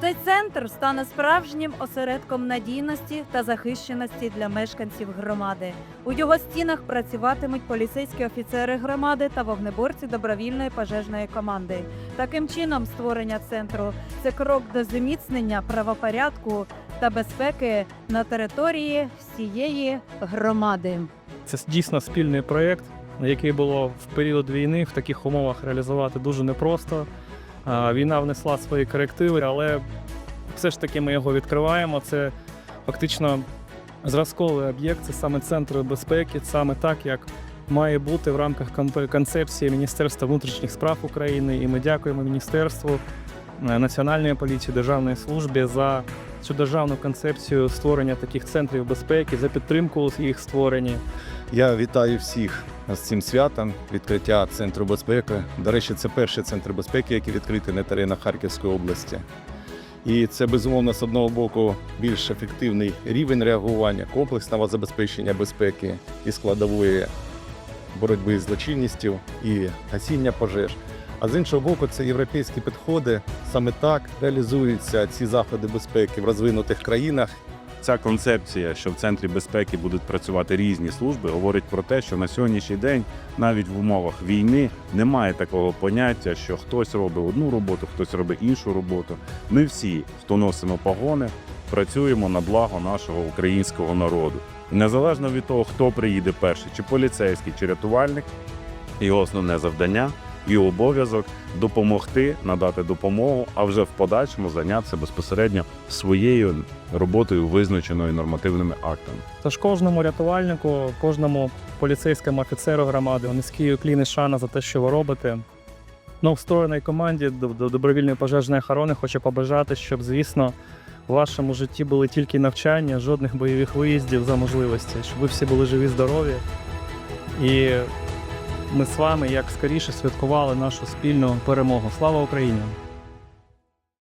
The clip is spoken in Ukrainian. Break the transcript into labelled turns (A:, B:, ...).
A: Цей центр стане справжнім осередком надійності та захищеності для мешканців громади. У його стінах працюватимуть поліцейські офіцери громади та вогнеборці добровільної пожежної команди. Таким чином, створення центру це крок до зміцнення правопорядку та безпеки на території всієї громади.
B: Це дійсно спільний проєкт, який було в період війни в таких умовах реалізувати дуже непросто. Війна внесла свої корективи, але все ж таки ми його відкриваємо. Це фактично зразковий об'єкт, це саме центр безпеки, саме так, як має бути в рамках концепції Міністерства внутрішніх справ України. І ми дякуємо Міністерству е, Національної поліції, Державної службі за цю державну концепцію створення таких центрів безпеки, за підтримку їх створенні.
C: Я вітаю всіх з цим святом відкриття центру безпеки. До речі, це перший центр безпеки, який відкритий на теренах Харківської області. І це безумовно з одного боку більш ефективний рівень реагування, комплексного забезпечення безпеки і складової боротьби з злочинністю і гасіння пожеж. А з іншого боку, це європейські підходи. Саме так реалізуються ці заходи безпеки в розвинутих країнах
D: Ця концепція, що в центрі безпеки будуть працювати різні служби, говорить про те, що на сьогоднішній день навіть в умовах війни немає такого поняття, що хтось робить одну роботу, хтось робить іншу роботу. Ми всі, хто носимо погони, працюємо на благо нашого українського народу. Незалежно від того, хто приїде перший, чи поліцейський, чи рятувальник, його основне завдання і обов'язок допомогти, надати допомогу, а вже в подальшому зайнятися безпосередньо своєю роботою, визначеною нормативними актами.
B: Тож кожному рятувальнику, кожному поліцейському офіцеру громади низький уклін і шана за те, що ви робите. Ну, встроєній команді до, до добровільної пожежної охорони хочу побажати, щоб, звісно, в вашому житті були тільки навчання, жодних бойових виїздів за можливості, щоб ви всі були живі, здорові. І ми з вами як скоріше святкували нашу спільну перемогу. Слава Україні!